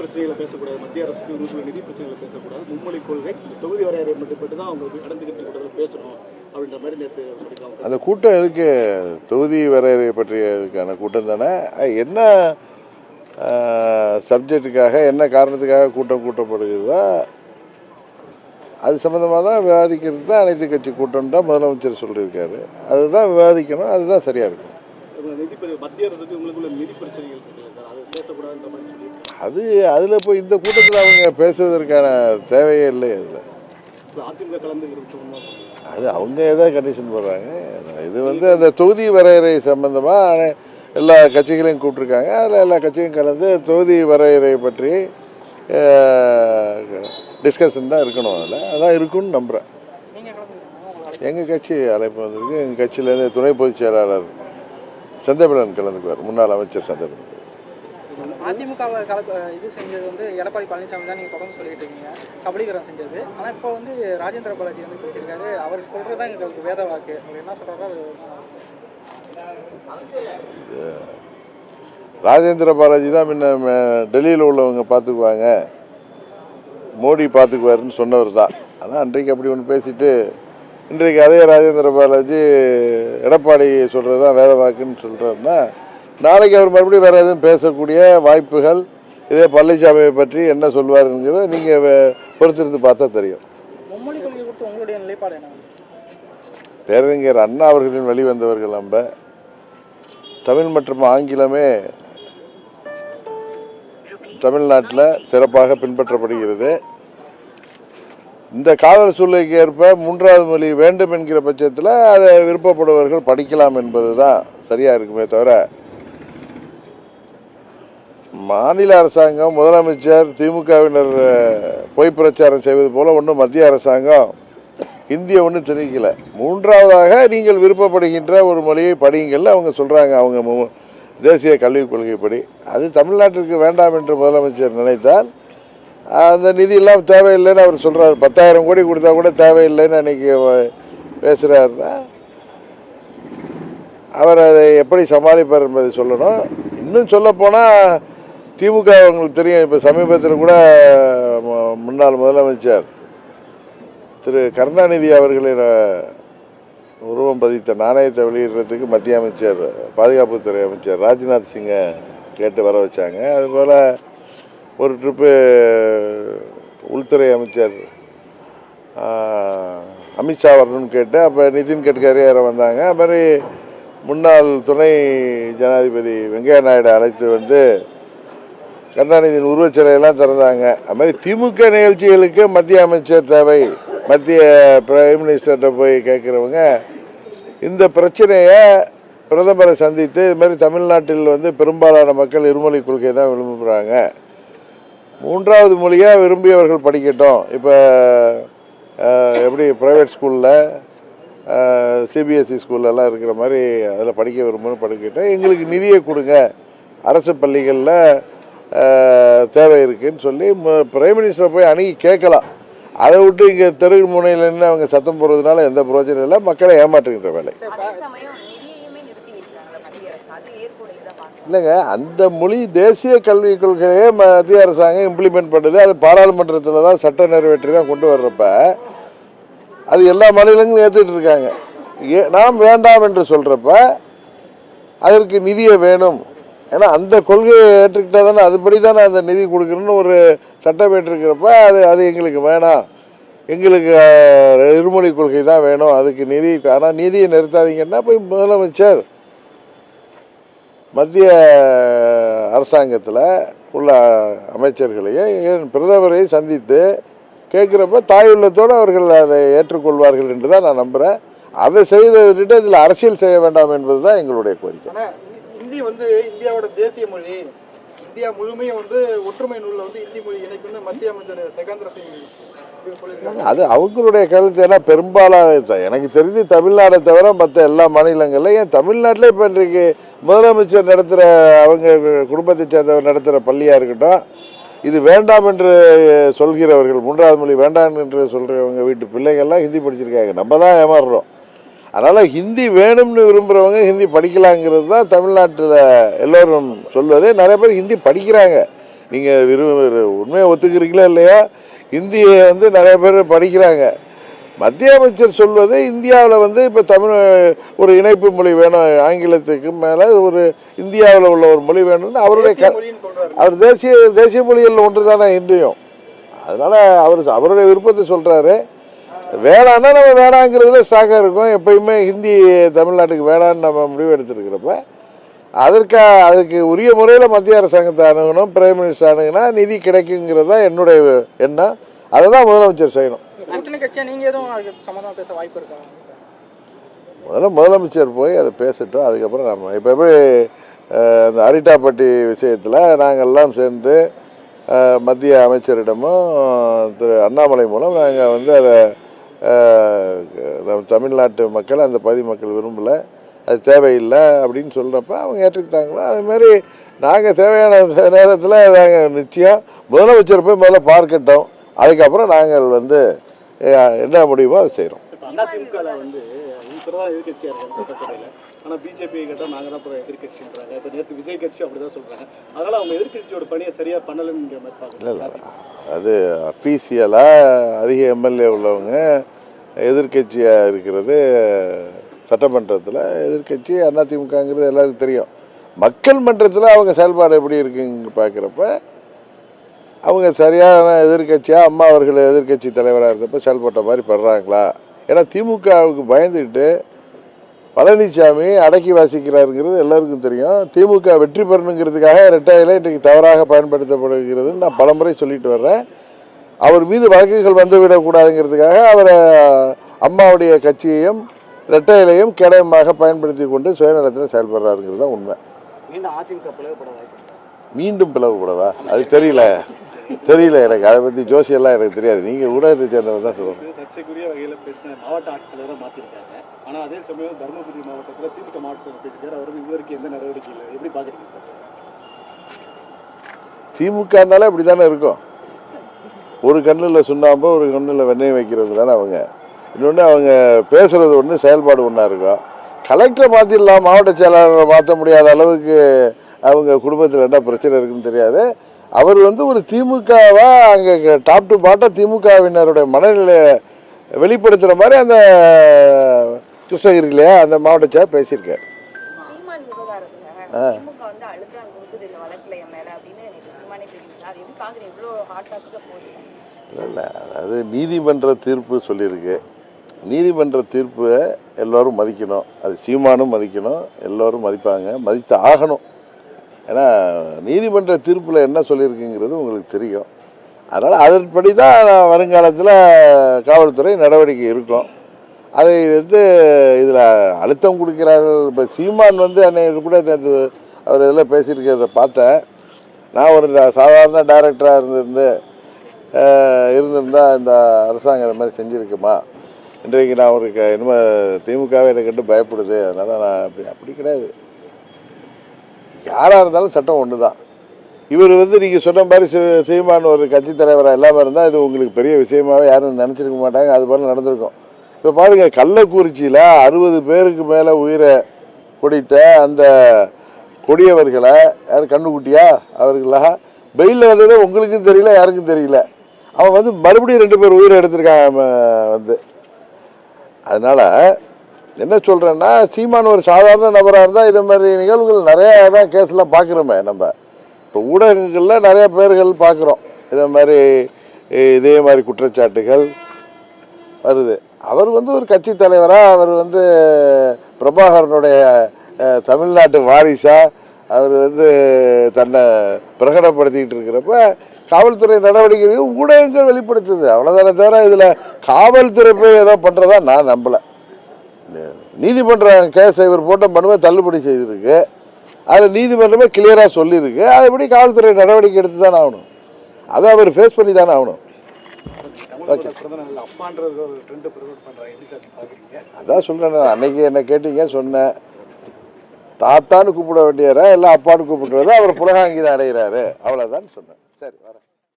பிரச்சனைகளை பேசக்கூடாது. மத்திய அரசுக்கு உங்களுக்குள்ள நிதி பிரச்சனைகளை பேசக்கூடாது. மும்மொழி கொள்கை தொகுதி வரையறை மட்டுப்பட்டு தான் அவங்க நடந்துகிட்டு இருக்கிறத பேசணும் அப்படின்ற மாதிரி நேற்று சொல்லியிருக்காங்க. அந்த கூட்டம் எதுக்கு? தொகுதி வரையறை பற்றியதுக்கான கூட்டம் தானே? என்ன சப்ஜெக்டுக்காக என்ன காரணத்துக்காக கூட்டம் கூட்டப்படுகிறதோ? அது சம்மந்தமாக தான் விவாதிக்கிறது தான் அனைத்து கட்சி கூட்டம் தான் முதலமைச்சர் சொல்லியிருக்காரு. அதுதான் விவாதிக்கணும் அதுதான் சரியாக இருக்கும். மத்திய அரசுக்கு உங்களுக்குள்ள நிதி பிரச்சனைகள் அது அதில் போய் இந்த கூட்டத்தில் அவங்க பேசுவதற்கான தேவையே இல்லை அதில். இப்போ அது அவங்க ஏதாவது கண்டிஷன் போடுறாங்க. இது வந்து அந்த தொகுதி வரையறை சம்பந்தமாக எல்லா கட்சிகளையும் கூப்பிட்ருக்காங்க அதில் எல்லா கட்சியும் கலந்து தொகுதி வரையறை பற்றி டிஸ்கஷன் தான் இருக்கணும் அதில். அதான் இருக்குன்னு நம்புகிறேன் எங்கள் கட்சி அழைப்பு வந்திருக்கு. எங்கள் கட்சியிலேருந்து துணை பொதுச் செயலாளர் செந்தமிழன் கலந்துக்குவார். முன்னாள் அமைச்சர் செந்தமிழன் அதிமுக கலப்பு இது செஞ்சது வந்து எடப்பாடி பழனிசாமி தான் நீங்கள் தொடர்ந்து சொல்லிட்டு இருக்கீங்க. கபலீகரம் செஞ்சது. ஆனால் இப்போ வந்து ராஜேந்திர பாலாஜி வந்து பேசியிருக்காரு. அவர் சொல்கிறது தான் எங்களுக்கு வேத வாக்கு. அவர் என்ன சொல்கிறாரோ ராஜேந்திர பாலாஜி தான் முன்ன டெல்லியில் உள்ளவங்க பார்த்துக்குவாங்க மோடி பார்த்துக்குவாருன்னு சொன்னவர் தான். ஆனால் அன்றைக்கு அப்படி ஒன்று பேசிட்டு இன்றைக்கு அதே ராஜேந்திர பாலாஜி எடப்பாடி சொல்கிறது தான் வேத வாக்குன்னு சொல்கிறாருன்னா நாளைக்கு அவர் மறுபடியும் வேறு எதுவும் பேசக்கூடிய வாய்ப்புகள் இதே பழனிசாமியை பற்றி என்ன சொல்வாருங்கிறத நீங்கள் பொறுத்திருந்து பார்த்தா தெரியும். பேரறிஞர் அண்ணா அவர்களின் வழிவந்தவர்கள் நம்ம. தமிழ் மற்றும் ஆங்கிலமே தமிழ்நாட்டில் சிறப்பாக பின்பற்றப்படுகிறது. இந்த காதல் சூழ்நிலைக்கு ஏற்ப மூன்றாவது மொழி வேண்டும் என்கிற பட்சத்தில் அதை விருப்பப்படுபவர்கள் படிக்கலாம் என்பது தான் சரியாக இருக்குமே தவிர மாநில அரசாங்கம் முதலமைச்சர் திமுகவினர் பொய் பிரச்சாரம் செய்வது போல ஒன்றும் மத்திய அரசாங்கம் இந்திய ஒன்றும் தெரிவிக்கல மூன்றாவதாக நீங்கள் விருப்பப்படுகின்ற ஒரு மொழியை படியுங்கள் அவங்க சொல்கிறாங்க அவங்க மு- தேசிய கல்விக் கொள்கைப்படி. அது தமிழ்நாட்டிற்கு வேண்டாம் என்று முதலமைச்சர் நினைத்தால் அந்த நிதியெல்லாம் தேவையில்லைன்னு அவர் சொல்கிறார் பத்தாயிரம் கோடி கொடுத்தா கூட தேவையில்லைன்னு அன்றைக்கி பேசுகிறாருன்னா அவர் அதை எப்படி சமாளிப்பார் என்பதை சொல்லணும். இன்னும் சொல்லப்போனால் திமுக அவங்களுக்கு தெரியும் இப்போ சமீபத்தில் கூட முன்னாள் முதலமைச்சர் திரு கருணாநிதி அவர்களின் உருவம் பதித்த நாணயத்தை வெளியிடுறதுக்கு மத்திய அமைச்சர் பாதுகாப்புத்துறை அமைச்சர் ராஜ்நாத் சிங்கை கேட்டு வர வச்சாங்க. அதுபோல் ஒரு ட்ரிப்பு உள்துறை அமைச்சர் அமித்ஷா வரணும்னு கேட்டு அப்போ நிதின் கட்கரி வேறு வந்தாங்க. அது மாதிரி முன்னாள் துணை ஜனாதிபதி வெங்கையா நாயுடு அழைத்து வந்து கருணாநிதியின் உருவச்சிலையெல்லாம் திறந்தாங்க. அது மாதிரி திமுக நிகழ்ச்சிகளுக்கு மத்திய அமைச்சர் தேவை. மத்திய பிரைம் மினிஸ்டர்கிட்ட போய் கேட்குறவங்க இந்த பிரச்சனையை பிரதமரை சந்தித்து இது மாதிரி தமிழ்நாட்டில் வந்து பெரும்பாலான மக்கள் இருமொழி கொள்கை தான் விரும்புகிறாங்க மூன்றாவது மொழியாக விரும்பியவர்கள் படிக்கட்டும். இப்போ எப்படி ப்ரைவேட் ஸ்கூலில் சிபிஎஸ்சி ஸ்கூல்லலாம் இருக்கிற மாதிரி அதில் படிக்க விரும்பணும் படிக்கட்டும். எங்களுக்கு நிதியை கொடுங்க. அரசு பள்ளிகளில் தேவை இருக்குன்னு சொல்லி ம- பிரைம் மினிஸ்டரை போய் அணுகி கேட்கலாம். அதை விட்டு இங்கே தெரு முனையில் நின்று அவங்க சத்தம் போடுறதுனால எந்த பிரயோஜனம் இல்லை. மக்களை ஏமாற்றுகின்ற வேலை. இல்லைங்க அந்த மொழி தேசிய கல்விக் கொள்கையே மத்திய அரசாங்கம் இம்ப்ளிமெண்ட் பண்ணுது. அது பாராளுமன்றத்தில் தான் சட்ட நிறைவேற்றி தான் கொண்டு வர்றப்ப அது எல்லா மாநிலங்களும் ஏற்றுட்டு இருக்காங்க. ஏ- நாம் வேண்டாம் என்று சொல்கிறப்ப அதற்கு நிதியை வேணும். ஏன்னா அந்த கொள்கையை ஏற்றுக்கிட்டால் தானே அதுபடி தானே அந்த நிதி கொடுக்கணும்னு ஒரு சட்டம் ஏற்றிருக்கிறப்ப அது அது எங்களுக்கு வேணாம். எங்களுக்கு இருமொழி கொள்கை தான் வேணும். அதுக்கு நிதி ஆனால் நிதியை நிறுத்தாதீங்கன்னா போய் முதலமைச்சர் மத்திய அரசாங்கத்தில் உள்ள அமைச்சர்களையும் என் பிரதமரையும் சந்தித்து கேட்குறப்ப தாய் உள்ளத்தோடு அவர்கள் அதை ஏற்றுக்கொள்வார்கள் என்று தான் நான் நம்புகிறேன் அதை செய்தை விட்டுட்டு இதில் அரசியல் செய்ய வேண்டாம் என்பது தான் எங்களுடைய கோரிக்கை. ஹிந்தி வந்து இந்தியாவோட தேசிய மொழி. இந்தியா முழுமையும் வந்து ஒற்றுமை நூலில் வந்து ஹிந்தி மொழி இணைக்கும்னு மத்திய அமைச்சர் சகேந்திர சிங் அது அவங்களுடைய கருத்து ஏன்னா பெரும்பாலான எனக்கு தெரிஞ்சு தமிழ்நாடை தவிர மற்ற எல்லா மாநிலங்களிலும் ஏன் தமிழ்நாட்டிலே இப்போ இன்றைக்கு முதலமைச்சர் நடத்துகிற அவங்க குடும்பத்தை சேர்ந்தவர் நடத்துகிற பள்ளியாக இருக்கட்டும் இது வேண்டாம் என்று சொல்கிறவர்கள் மூன்றாவது மொழி வேண்டாம் என்று சொல்கிறவங்க வீட்டு பிள்ளைகள்லாம் ஹிந்தி படிச்சிருக்காங்க. நம்ம தான் ஏமாறுறோம். அதனால் ஹிந்தி வேணும்னு விரும்புகிறவங்க ஹிந்தி படிக்கலாங்கிறது தான் தமிழ்நாட்டில் எல்லோரும் சொல்வது நிறைய பேர் ஹிந்தி படிக்கிறாங்க. நீங்கள் விரும்ப உண்மையை ஒத்துக்கிறீங்களா இல்லையா? இந்தியை வந்து நிறைய பேர் படிக்கிறாங்க. மத்திய அமைச்சர் சொல்வது இந்தியாவில் வந்து இப்போ தமிழ் ஒரு இணைப்பு மொழி வேணும் ஆங்கிலத்துக்கு மேலே ஒரு இந்தியாவில் உள்ள ஒரு மொழி வேணும்னு அவருடைய க அவர் தேசிய தேசிய மொழிகள் ஒன்று தானே இன்றையும். அதனால் அவர் அவருடைய விருப்பத்தை சொல்கிறாரு வேணான்னா நம்ம வேணாங்கிறதுல ஸ்ட்ராங்காக இருக்கும். எப்பயுமே ஹிந்தி தமிழ்நாட்டுக்கு வேணான்னு நம்ம முடிவு எடுத்துருக்கிறப்ப அதற்கா அதுக்கு உரிய முறையில் மத்திய அரசாங்கத்தை அணுகணும் பிரைம் மினிஸ்டர் அணுகுனா நிதி கிடைக்குங்கிறது தான் என்னுடைய எண்ணம். அதை தான் முதலமைச்சர் செய்யணும். முதல்ல முதலமைச்சர் போய் அதை பேசட்டும். அதுக்கப்புறம் நம்ம இப்போ எப்படி அஹ், இந்த அரிட்டாப்பட்டி விஷயத்தில் நாங்கள்லாம் சேர்ந்து அஹ், மத்திய அமைச்சரிடமும் திரு அண்ணாமலை மூலம் நாங்கள் வந்து அதை நம்ம தமிழ்நாட்டு மக்கள் அந்த பகுதி மக்கள் விரும்பலை. அது தேவையில்லை அப்படின்னு சொல்கிறப்ப அவங்க ஏற்றுக்கிட்டாங்களோ? அதுமாரி நாங்கள் தேவையான நேரத்தில் நாங்கள் நிச்சயம் முதலமைச்சர் போய் முதல்ல பார்க்கட்டும். அதுக்கப்புறம் நாங்கள் வந்து என்ன முடியுமோ அதை செய்கிறோம் ஆனால் பிஜேபி கேட்டால் நாங்கள் தான் இப்போ எதிர்கட்சின்றாங்க இப்போ நேற்று விஜய் கட்சி அப்படி தான் சொல்கிறாங்க அதனால் அவங்க எதிர்கட்சியோட பணியை சரியாக பண்ணலைங்கிற மாதிரி இல்லை இல்லை. அது அஃபீஷியலாக அதிக எம்எல்ஏ உள்ளவங்க எதிர்க்கட்சியாக இருக்கிறது சட்டமன்றத்தில் எதிர்க்கட்சி அதிமுகங்கிறது எல்லாருக்கும் தெரியும். மக்கள் மன்றத்தில் அவங்க செயல்பாடு எப்படி இருக்குங்க பார்க்குறப்ப அவங்க சரியான எதிர்க்கட்சியாக அம்மா அவர்கள் எதிர்க்கட்சி தலைவராக இருந்தப்போ செயல்பட்ட மாதிரி படுறாங்களா? ஏன்னா திமுகவுக்கு பயந்துக்கிட்டு பழனிசாமி அடக்கி வாசிக்கிறாருங்கிறது எல்லாருக்கும் தெரியும். திமுக வெற்றி பெறணுங்கிறதுக்காக ரெட்டையில இன்றைக்கு தவறாக பயன்படுத்தப்படுகிறதுன்னு நான் பலமுறை சொல்லிட்டு வர்றேன். அவர் மீது வழக்குகள் வந்துவிடக்கூடாதுங்கிறதுக்காக அவரை அம்மாவுடைய கட்சியையும் ரெட்டையிலையும் கேடயமாக பயன்படுத்தி கொண்டு சுயநலத்தில் செயல்படுறாருங்கிறது தான் உண்மை. மீண்டும் அதிமுக பிளவுபட வாய்ப்பு மீண்டும் பிளவுபடவா? அது தெரியல. தெரியல எனக்கு அதை பற்றி ஜோசியெல்லாம் எனக்கு தெரியாது. நீங்கள் ஊடகத்தை சேர்ந்தவர் தான் சொல்லணும் சர்ச்சைக்குரிய வகையில் பேசின மாவட்ட ஆட்சித்தலைவராக மாற்றிருக்காங்க ஆனால் அதே சமயம் தருமபுரி மாவட்டத்தில் திமுக மாவட்ட செயலர் பேசியிருக்காரு. அவர் வந்து இதுவரைக்கும் எந்த நடவடிக்கை இல்லை. எப்படி பார்க்குறீங்க சார்? திமுகனாலே அப்படி தானே இருக்கும்? ஒரு கண்ணில் சுண்ணாம்பு ஒரு கண்ணில் வெண்ணெய் வைக்கிறவங்க தானே அவங்க. இன்னொன்று அவங்க பேசுறது ஒன்று செயல்பாடு ஒன்றா இருக்கும். கலெக்டரை மாற்றிடலாம் மாவட்ட செயலாளரை மாற்ற முடியாத அளவுக்கு அவங்க குடும்பத்தில் என்ன பிரச்சனை இருக்குன்னு தெரியாது. அவர் வந்து ஒரு திமுகவா அங்கே டாப் டு பாட்டம் திமுகவினருடைய மனநிலையை வெளிப்படுத்துகிற மாதிரி அந்த கிருஷ்ணகிரிலையா அந்த மாவட்ட செயலர் பேசியிருக்காரு. இல்லை. அதாவது நீதிமன்ற தீர்ப்பு சொல்லியிருக்கு. நீதிமன்ற தீர்ப்பை எல்லோரும் மதிக்கணும். அது சீமானும் மதிக்கணும். எல்லோரும் மதிப்பாங்க. மதித்து ஆகணும். ஏன்னா நீதிமன்ற தீர்ப்பில் என்ன சொல்லியிருக்குங்கிறது உங்களுக்கு தெரியும். அதனால் அதன்படி தான் வருங்காலத்தில் காவல்துறை நடவடிக்கை இருக்கும். அதை வந்து இதில் அழுத்தம் கொடுக்கிறார்கள். இப்போ சீமான் வந்து அன்னைக்கு கூட நேற்று அவர் இதில் பேசியிருக்கிறத பார்த்தேன். நான் ஒரு சாதாரண டைரக்டராக இருந்திருந்து இருந்திருந்தால் இந்த அரசாங்கம் இந்த மாதிரி செஞ்சுருக்குமா? இன்றைக்கு நான் ஒரு க இனிமேல் திமுகவே என்னை கண்டு பயப்படுது. அதனால் நான் அப்படி அப்படி கிடையாது. யாராக இருந்தாலும் சட்டம் ஒன்று தான் இவர் வந்து நீங்கள் சொன்ன மாதிரி சி- சீமான் ஒரு கட்சி தலைவராக இல்லாமல் இருந்தால் இது உங்களுக்கு பெரிய விஷயமாவே யாரும் நினச்சிருக்க மாட்டாங்க. அது போல நடந்திருக்கும். இப்போ பாருங்க கள்ளக்குறிச்சியில் அறுபது பேருக்கு மேலே உயிரை கொடித்த அந்த கொடியவர்களை யார் கண்ணுக்குட்டியா? அவர்களா? பெயிலில் வந்ததே உங்களுக்கும் தெரியல யாருக்கும் தெரியல. அவன் வந்து மறுபடியும் ரெண்டு பேர் உயிரை எடுத்திருக்காங்க வந்து. அதனால் என்ன சொல்கிறேன்னா சீமான் ஒரு சாதாரண நபராக இருந்தால் இது மாதிரி நிகழ்வுகள் நிறைய தான் கேஸ்லாம் பார்க்குறோமே நம்ம. இப்போ ஊடகங்களில் நிறைய பேர்கள் பார்க்குறோம். இதே மாதிரி இதே மாதிரி குற்றச்சாட்டுகள் வருது. அவர் வந்து ஒரு கட்சி தலைவராக அவர் வந்து பிரபாகரனுடைய தமிழ்நாட்டு வாரிசாக அவர் வந்து தன்னை பிரகடனப்படுத்திக்கிட்டு இருக்கிறப்ப காவல்துறை நடவடிக்கைகளையும் ஊடகங்கள் வெளிப்படுத்துது. அவ்வளோதானே தவிர இதில் காவல்துறை போய் ஏதோ பண்ணுறதா நான் நம்பலை. நீதிமன்றம் கேஸை இவர் போட்ட மனுவை தள்ளுபடி செய்திருக்கு. அது நீதிமன்றமே கிளியராக சொல்லியிருக்கு. அதுபடி காவல்துறை நடவடிக்கை எடுத்து தானே ஆகணும்? அதை அவர் ஃபேஸ் பண்ணி தானே ஆகணும் அதான் சொல்கிறேன் அன்னைக்கு என்ன கேட்டீங்க சொன்னேன். தாத்தான்னு கூப்பிட வேண்டியவரை எல்லாம் அப்பான்னு கூப்பிடுறது அவர் புலகாங்கி தான் அடைகிறாரு அவ்வளோதான் சொன்னேன். சரி வரேன்.